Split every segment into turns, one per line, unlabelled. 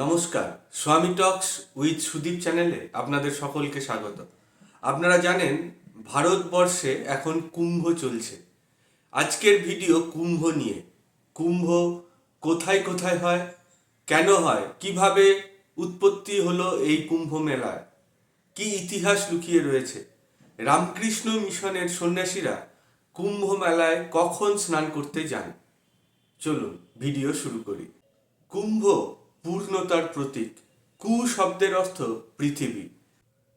নমস্কার, স্বামী টক্স উইথ সুদীপ চ্যানেলে আপনাদের সকলকে স্বাগত। আপনারা জানেন, ভারতবর্ষে এখন কুম্ভ চলছে। আজকের ভিডিও কুম্ভ নিয়ে। কুম্ভ কোথায় কোথায় হয়, কেন হয়, কীভাবে উৎপত্তি হলো এই কুম্ভ মেলার কি ইতিহাস লুকিয়ে রয়েছে, রামকৃষ্ণ মিশনের সন্ন্যাসীরা কুম্ভ মেলায় কখন স্নান করতে যান চলুন ভিডিও শুরু করি। কুম্ভ পূর্ণতার প্রতীক। কু শব্দের অর্থ পৃথিবী।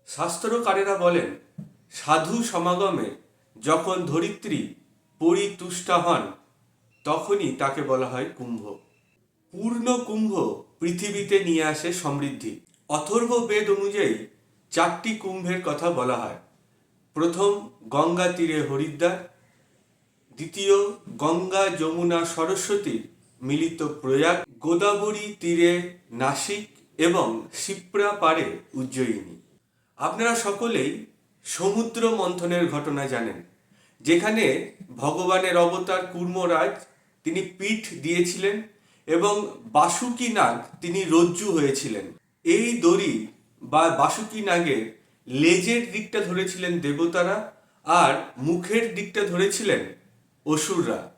শাস্ত্রকারেরা বলেন, সাধু সমাগমে যখন ধরিত্রী পরিতুষ্টা হন, তখনই তাকে বলা হয় কুম্ভ। পূর্ণ কুম্ভ পৃথিবীতে নিয়ে আসে সমৃদ্ধি। অথর্ব বেদ অনুযায়ী চারটি কুম্ভের কথা বলা হয়। প্রথম গঙ্গা তীরে হরিদ্বার দ্বিতীয় গঙ্গা যমুনা সরস্বতীর মিলিত প্রয়াগ গোদাবরী তীরে নাসিক এবং শিপ্রা পারে উজ্জয়িনী। আপনারা সকলেই সমুদ্র মন্থনের ঘটনা জানেন, যেখানে ভগবানের অবতার কুর্মরাজ তিনি পিঠ দিয়েছিলেন এবং বাসুকি নাগ তিনি রজ্জু হয়েছিলেন। এই দড়ি বা বাসুকি নাগের লেজের দিকটা ধরেছিলেন দেবতারা আর মুখের দিকটা ধরেছিলেন অসুররা।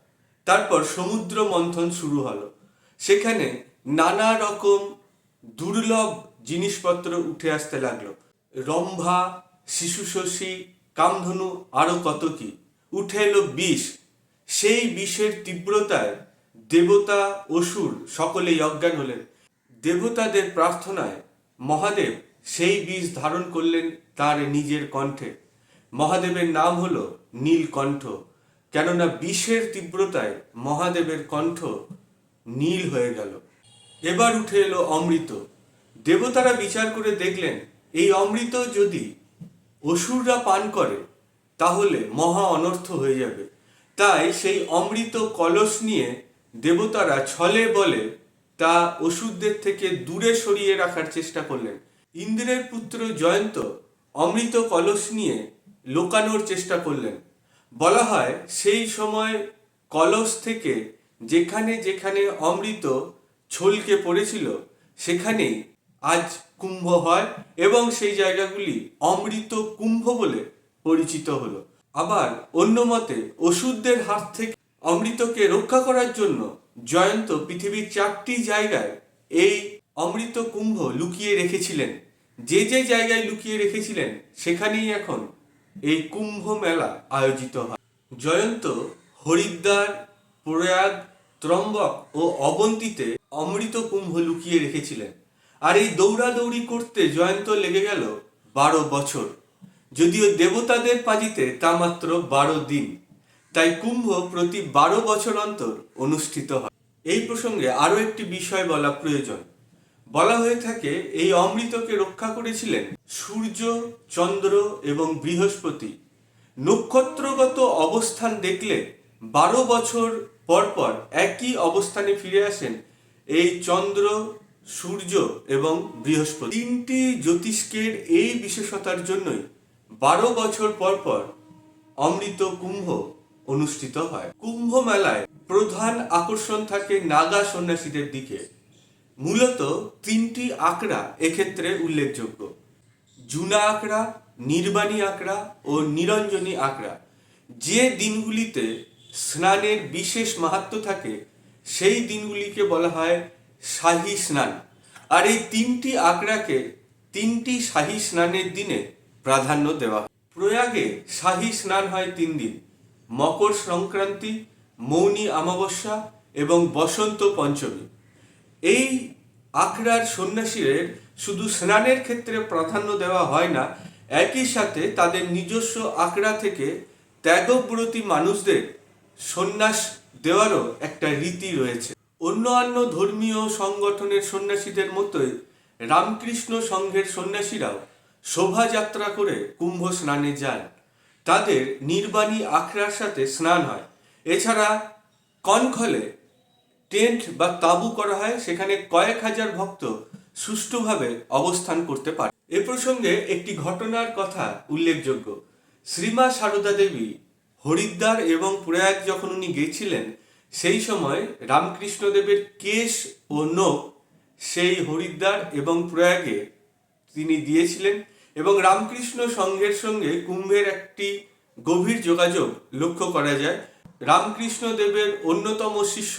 তারপর সমুদ্র মন্থন শুরু হলো। সেখানে নানা রকম দুর্লভ জিনিসপত্র উঠে আসতে লাগল। রম্ভা, শিশু শশী, কামধনু, আরও কত কি। উঠে এলো বিষ। সেই বিষের তীব্রতায় দেবতা, অসুর সকলেই অজ্ঞান হলেন। দেবতাদের প্রার্থনায় মহাদেব সেই বিষ ধারণ করলেন তার নিজের কণ্ঠে। মহাদেবের নাম হলো নীলকণ্ঠ। কেননা বিষের তীব্রতায় মহাদেবের কণ্ঠ নীল হয়ে গেল। এবার উঠে এলো অমৃত। দেবতারা বিচার করে দেখলেন, এই অমৃত যদি অসুররা পান করে, তাহলে মহা অনর্থ হয়ে যাবে। তাই সেই অমৃত কলস নিয়ে দেবতারা ছলে বলে তা অসুরদের থেকে দূরে সরিয়ে রাখার চেষ্টা করলেন। ইন্দ্রের পুত্র জয়ন্ত অমৃত কলস নিয়ে লোকানোর চেষ্টা করলেন। বলা হয় সেই সময় কলস থেকে যেখানে যেখানে অমৃত ছলকে পড়েছিল, সেখানেই আজ কুম্ভ হয় এবং সেই জায়গাগুলি অমৃত কুম্ভ বলে পরিচিত হলো। আবার অন্য মতে ওষুধদের হাত থেকে অমৃতকে রক্ষা করার জন্য জয়ন্ত পৃথিবীর চারটি জায়গায় এই অমৃত কুম্ভ লুকিয়ে রেখেছিলেন। যে যে জায়গায় লুকিয়ে রেখেছিলেন, সেখানেই এখন এই কুম্ভ মেলা আয়োজিত হয়। জয়ন্ত, হরিদ্বার, প্রয়াগ, ত্রম্বক ও অবন্তীতে অমৃত কুম্ভ লুকিয়ে রেখেছিলেন। আর এই দৌড়াদৌড়ি করতে জয়ন্ত লেগে গেল বারো বছর। যদিও দেবতাদের পাজিতে তা মাত্র বারো দিন। তাই কুম্ভ প্রতি বারো বছর অন্তর অনুষ্ঠিত হয়। এই প্রসঙ্গে আরও একটি বিষয় বলা প্রয়োজন। বলা হয়ে থাকে, এই অমৃতকে রক্ষা করেছিলেন সূর্য, চন্দ্র এবং বৃহস্পতি। নক্ষত্রগত অবস্থান দেখলে বারো বছর পর পর একই অবস্থানে ফিরে আসেন এই চন্দ্র, সূর্য এবং বৃহস্পতি। তিনটি জ্যোতিষ্কের এই বিশেষতার জন্যই বারো বছর পর পর অমৃত কুম্ভ অনুষ্ঠিত হয়। কুম্ভ মেলায় প্রধান আকর্ষণ থাকে নাগা সন্ন্যাসীদের দিকে। মূলত তিনটি আঁকড়া এক্ষেত্রে উল্লেখযোগ্য। জুনা আঁকড়া, নির্বাণী আঁকড়া ও নিরঞ্জনী আঁকড়া। যে দিনগুলিতে স্নানের বিশেষ মাহাত্ম থাকে, সেই দিনগুলিকে বলা হয় শাহী স্নান। আর এই তিনটি আঁকড়াকে তিনটি শাহী স্নানের দিনে প্রাধান্য দেওয়া হয়। প্রয়াগে শাহী স্নান হয় তিন দিন। মকর সংক্রান্তি, মৌনী অমাবস্যা এবং বসন্ত পঞ্চমী। এই আখড়ার সন্ন্যাসীদের শুধু স্নানের ক্ষেত্রে প্রাধান্য দেওয়া হয় না, একই সাথে তাদের নিজস্ব আখড়া থেকে ত্যাগব্রতী মানুষদের সন্ন্যাস দেওয়ারও একটা রীতি রয়েছে। অন্যান্য ধর্মীয় সংগঠনের সন্ন্যাসীদের মতোই রামকৃষ্ণ সংঘের সন্ন্যাসীরাও শোভাযাত্রা করে কুম্ভ স্নানে যান। তাদের নির্বাণী আখড়ার সাথে স্নান হয়। এছাড়া কনখলে টেন্ট বা তাঁবু করা হয়, সেখানে কয়েক হাজার ভক্ত সুষ্ঠুভাবে অবস্থান করতে পারে। এ প্রসঙ্গে একটি ঘটনার কথা উল্লেখযোগ্য। শ্রীমা সারদা দেবী হরিদ্বার এবং প্রয়াগ যখন উনি গেছিলেন, সেই সময় রামকৃষ্ণদেবের কেশ ও নখ সেই হরিদ্বার এবং প্রয়াগে তিনি দিয়েছিলেন এবং রামকৃষ্ণ সংঘের সঙ্গে কুম্ভের একটি গভীর যোগাযোগ লক্ষ্য করা যায়। রামকৃষ্ণ দেবের অন্যতম শিষ্য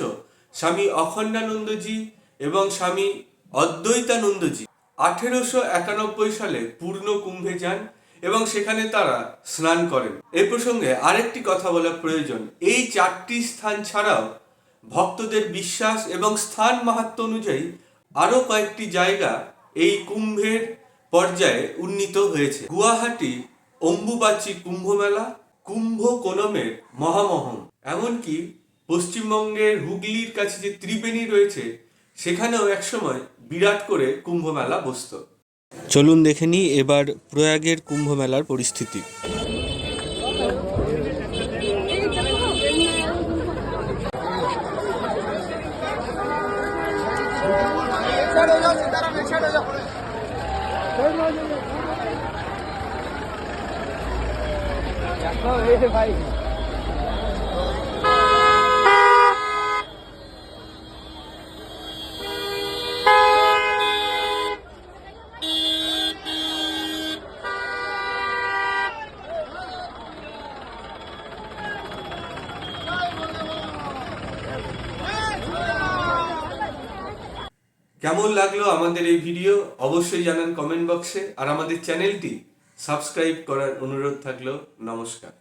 স্বামী অখণ্ডানন্দজি এবং স্বামী অদ্বৈতানন্দজি। আঠেরোশো একানব্বই সালে পূর্ণ কুম্ভে যান এবং সেখানে তারা স্নান করেন। এই প্রসঙ্গে আরেকটি কথা বলা প্রয়োজন। এই চারটি স্থান ছাড়াও ভক্তদের বিশ্বাস এবং স্থান মাহাত্ম অনুযায়ী আরও কয়েকটি জায়গা এই কুম্ভের পর্যায়ে উন্নীত হয়েছে। গুয়াহাটি অম্বুবাচী কুম্ভমেলা কুম্ভ কোনমের মহামহম, এমনকি পশ্চিমবঙ্গের হুগলির কাছে যে ত্রিবেণী রয়েছে সেখানেও একসময় বিরাট করে কুম্ভ মেলা বসত। চলুন দেখে নিই এবার প্রয়াগের কুম্ভ মেলার পরিস্থিতি
ভাই।
কেমন লাগল আমাদের এই ভিডিও? অবশ্যই জানান কমেন্ট বক্সে আর আমাদের চ্যানেলটি সাবস্ক্রাইব করার অনুরোধ থাকল। নমস্কার।